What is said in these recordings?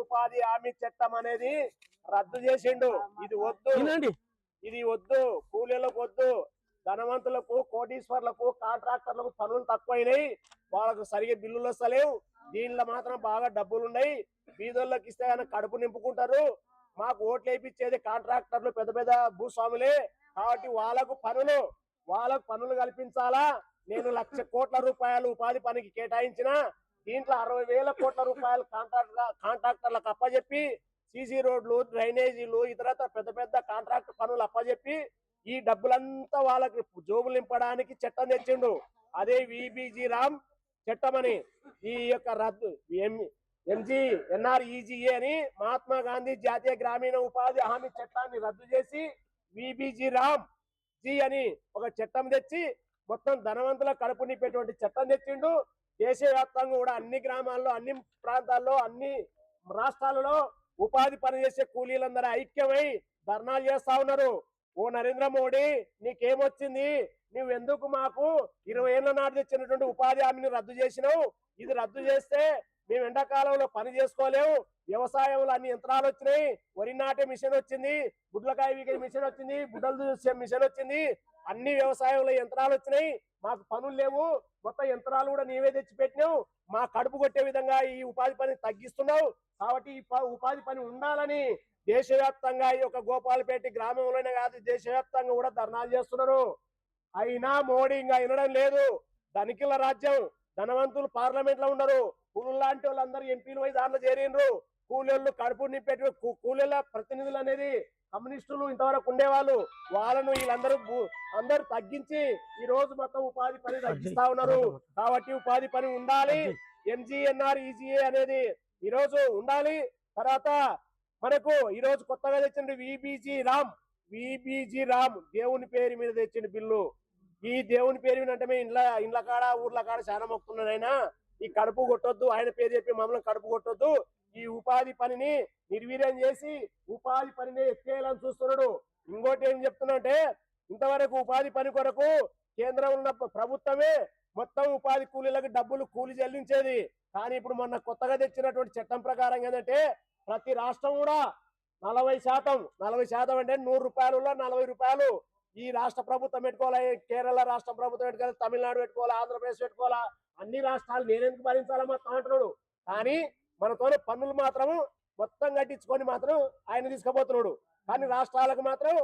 ఉపాధి హామీ చట్టం అనేది రద్దు చేసిండు. ఇది వద్దు. ఇది వద్దు. కూలీలకు వద్దు. ధనవంతులకు కోటీశ్వర్లకు కాంట్రాక్టర్లకు పనులు తక్కువైనాయి. వాళ్ళకు సరిగా బిల్లులు వస్తలేవు. దీనిలో మాత్రం బాగా డబ్బులు ఉన్నాయి బీదోళ్ళకి ఇస్తే కనుక కడుపు నింపుకుంటారు. మాకు ఓట్లు వేయించేది కాంట్రాక్టర్లు పెద్ద పెద్ద భూస్వాములే. కాబట్టి వాళ్ళకు పనులు వాళ్ళకు పనులు కల్పించాలా? నేను లక్ష కోట్ల రూపాయలు ఉపాధి పనికి కేటాయించిన దీంట్లో అరవై వేల కోట్ల రూపాయలు కాంట్రాక్టర్ కాంట్రాక్టర్లకు అప్పచెప్పి సీసీ రోడ్లు డ్రైనేజీలు ఇతరత్ర పెద్ద పెద్ద కాంట్రాక్ట్ పనులు అప్పచెప్పి ఈ డబ్బులంతా వాళ్ళకి జోబులు నింపడానికి చట్టం తెచ్చిండు. అదే విబిజి రామ్ చట్టం అని. ఈ యొక్క రద్దు ఎం ఎంజీ ఎన్ఆర్ఈజీఏ అని మహాత్మా గాంధీ జాతీయ గ్రామీణ ఉపాధి హామీ చట్టాన్ని రద్దు చేసి విబిజి రామ్ జీ అని ఒక చట్టం తెచ్చి మొత్తం ధనవంతుల కడుపు నింపేటువంటి చట్టం తెచ్చిండు. దేశవ్యాప్తంగా కూడా అన్ని గ్రామాల్లో అన్ని ప్రాంతాల్లో అన్ని రాష్ట్రాలలో ఉపాధి పనిచేసే కూలీలందరూ ఐక్యమై ధర్నాలు చేస్తా ఉన్నారు. ఓ నరేంద్ర మోడీ నీకేమొచ్చింది? నువ్వు ఎందుకు మాకు ఇరవై ఏళ్ళ నాటి తెచ్చినటువంటి ఉపాధి హామీని రద్దు చేసినావు? ఇది రద్దు చేస్తే మేము ఎండాకాలంలో పని చేసుకోలేము వ్యవసాయంలో అన్ని యంత్రాలు వచ్చినాయి. వరి నాటే మిషన్ వచ్చింది. గుడ్లకాయ వీకే మిషన్ వచ్చింది. గుడ్డలు చూసే మిషన్ వచ్చింది. అన్ని వ్యవసాయంలో యంత్రాలు వచ్చినాయి. మాకు పనులు లేవు మొత్తం యంత్రాలు కూడా నీవే తెచ్చి పెట్టినావు మా కడుపు కొట్టే విధంగా ఈ ఉపాధి పని తగ్గిస్తున్నావు. కాబట్టి ఈ ప- ఉపాధి పని ఉండాలని దేశవ్యాప్తంగా ఈ యొక్క గోపాలపేట గ్రామంలోనే కాదు దేశవ్యాప్తంగా కూడా ధర్నాలు చేస్తున్నారు. అయినా మోడీ ఇంకా వినడం లేదు. ధనికుల రాజ్యం ధనవంతులు పార్లమెంట్లో ఉండరు. కూలు లాంటి వాళ్ళందరూ ఎంపీలు పోయి దాంట్లో చేరిండ్రు. కూలీళ్ళు కడుపు నింపేటి కూలీల ప్రతినిధులు అనేది కమ్యూనిస్టులు ఇంతవరకు ఉండేవాళ్ళు. వాళ్ళను వీళ్ళందరూ అందరూ తగ్గించి ఈ రోజు మొత్తం ఉపాధి పని తగ్గిస్తా ఉన్నారు. కాబట్టి ఉపాధి పని ఉండాలి. ఎంజీఎన్ఆర్ ఈజీఏ అనేది ఈ రోజు ఉండాలి. తర్వాత మనకు ఈ రోజు కొత్తగా తెచ్చిన విబిజి రామ్ విబిజి రామ్ దేవుని పేరు మీద తెచ్చిన బిల్లు. ఈ దేవుని పేరు మీద అంటే ఇండ్ల ఇండ్ల కాడ ఊర్ల కాడ చాలా మొక్కుతున్నారైనా ఈ కడుపు కొట్టొద్దు. ఆయన పేరు చెప్పి మమ్మల్ని కడుపు కొట్టొద్దు. ఈ ఉపాధి పనిని నిర్వీర్యం చేసి ఉపాధి పనిని ఎత్తేయాలని చూస్తున్నాడు. ఇంకోటి ఏం చెప్తున్నా అంటే ఇంతవరకు ఉపాధి పని కొరకు కేంద్రం ఉన్న ప్రభుత్వమే మొత్తం ఉపాధి కూలీలకు డబ్బులు కూలి చెల్లించేది. కానీ ఇప్పుడు మొన్న కొత్తగా తెచ్చినటువంటి చట్టం ప్రకారం ఏంటంటే ప్రతి రాష్ట్రం కూడా నలభై శాతం నలభై శాతం అంటే నూరు రూపాయలలో నలభై రూపాయలు ఈ రాష్ట్ర ప్రభుత్వం పెట్టుకోవాలి. కేరళ రాష్ట్ర ప్రభుత్వం పెట్టుకోవాలి తమిళనాడు పెట్టుకోవాలా ఆంధ్రప్రదేశ్ పెట్టుకోవాలా? అన్ని రాష్ట్రాలు నేనెందుకు భరించాలా? మొత్తం అంటున్నాడు. కానీ మనతోనే పన్నులు మాత్రం మొత్తం కట్టించుకొని మాత్రం ఆయన తీసుకుపోతున్నాడు. కానీ రాష్ట్రాలకు మాత్రం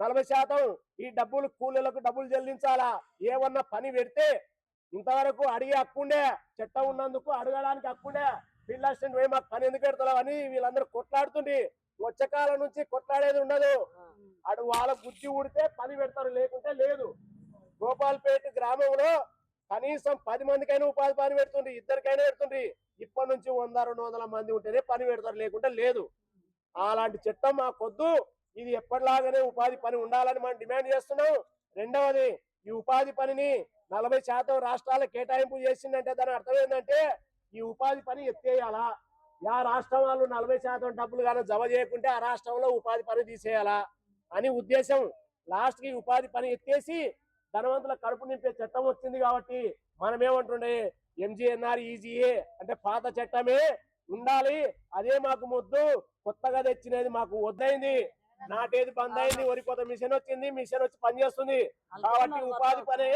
నలభై శాతం ఈ డబ్బులు కూలీలకు డబ్బులు చెల్లించాలా? ఏమన్నా పని పెడితే ఇంతవరకు అడిగే హక్కుండే చట్టం ఉన్నందుకు అడగడానికి హక్కుండే ఫీల్డ్ అసిస్టెంట్ పోయి మాకు పని ఎందుకు పెడతావు అని వీళ్ళందరూ కొట్లాడుతుండి. వచ్చకాలం నుంచి కొట్లాడేది ఉండదు. అటు వాళ్ళ బుద్ధి ఊడితే పని పెడతారు లేకుంటే లేదు. గోపాల్పేట గ్రామంలో కనీసం పది మందికైనా ఉపాధి పని పెడుతుంది ఇద్దరికైనా పెడుతుంది ఇప్పటి నుంచి వంద రెండు వందల మంది ఉంటేనే పని పెడతారు లేకుంటే లేదు. అలాంటి చట్టం మాకొద్దు. ఇది ఎప్పటిలాగానే ఉపాధి పని ఉండాలని మనం డిమాండ్ చేస్తున్నాం. రెండవది ఈ ఉపాధి పనిని నలభై శాతం రాష్ట్రాల కేటాయింపు చేసిందంటే దాని అర్థం ఏంటంటే ఈ ఉపాధి పని ఎత్తేయాలా? యా రాష్ట్రం వాళ్ళు నలభై శాతం డబ్బులు కానీ జమ చేయకుంటే ఆ రాష్ట్రంలో ఉపాధి పని తీసేయాలా? అని ఉద్దేశం. లాస్ట్కి ఉపాధి పని ఎత్తేసి ధనవంతుల కడుపు నింపే చట్టం వచ్చింది కాబట్టి మనం ఏమంటుండే ఎంజిఎన్ఆర్ ఈజీఏ అంటే పాత చట్టమే ఉండాలి. అదే మాకు ముద్దు. కొత్తగా తెచ్చినది మాకు వద్దయింది. నాటేది బంద్ అయింది వరి కొత్త మిషన్ వచ్చింది. మిషన్ వచ్చి పనిచేస్తుంది కాబట్టి ఉపాధి పనే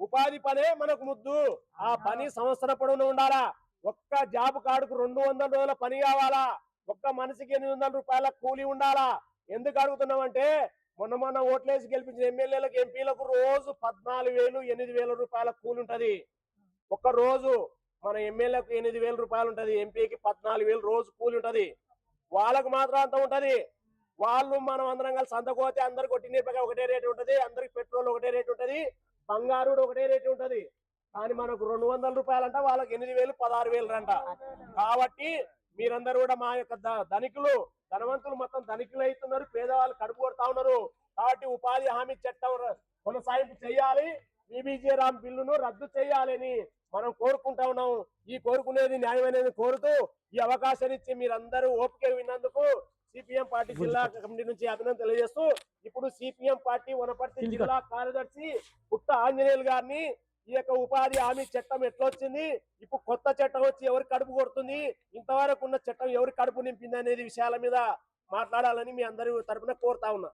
ఉపాధి పనే మనకు ముద్దు. ఆ. పని సంవత్సర పొడవునా ఉండాలా? ఒక్క జాబ్ కార్డుకు రెండు వందల రోజుల పని కావాలా? ఒక్క మనిషికి ఎనిమిది వందల రూపాయల కూలీ ఉండాలా? ఎందుకు అడుగుతున్నామంటే మొన్న మొన్న ఓట్లేసి గెలిపించిన ఎమ్మెల్యేలకు ఎంపీలకు రోజు పద్నాలుగు వేలు ఎనిమిది వేల రూపాయల కూలి ఉంటది. ఒక రోజు మన ఎమ్మెల్యేకు ఎనిమిది వేల రూపాయలు ఉంటది ఎంపీకి పద్నాలుగు వేలు రోజు కూలి ఉంటది. వాళ్ళకు మాత్రం అంత ఉంటది. వాళ్ళు మనం అందరం కలిసి అంతకోతే అందరికి కొట్టి నిరపగా ఒకటే రేటు ఉంటది అందరికి పెట్రోల్ ఒకటే రేటు ఉంటది బంగారు ఒకటే రేటు ఉంటది. కానీ మనకు రెండు వందల రూపాయలంట వాళ్ళకి ఎనిమిది వేలు పదహారు వేలు అంట కాబట్టి మీరందరూ కూడా మా యొక్క ధనికులు ధనవంతులు మొత్తం ధనికులు అవుతున్నారు పేదవాళ్ళు కడుపు కొడతా ఉన్నారు. కాబట్టి ఉపాధి హామీ చట్టం కొనసాగింపు చేయాలి. బీబీజీ రామ్ బిల్లును రద్దు చేయాలని మనం కోరుకుంటా ఉన్నాం ఈ కోరుకునేది న్యాయమైనది కోరుతూ ఈ అవకాశాన్ని ఇచ్చి మీరందరూ ఓపిక విన్నందుకు సిపిఎం పార్టీ జిల్లా కమిటీ నుంచి అభినందన తెలియజేస్తూ ఇప్పుడు సిపిఎం పార్టీ వనపర్తి జిల్లా కార్యదర్శి పుట్ట ఆంజనేయులు గారిని ఈ యొక్క ఉపాధి హామీ చట్టం ఎట్లొచ్చింది? ఇప్పుడు కొత్త చట్టం వచ్చి ఎవరి కడుపు కొడుతుంది? ఇంతవరకు ఉన్న చట్టం ఎవరి కడుపు నింపింది అనేది విషయాల మీద మాట్లాడాలని మీ అందరి తరఫున కోరుతా ఉన్నా.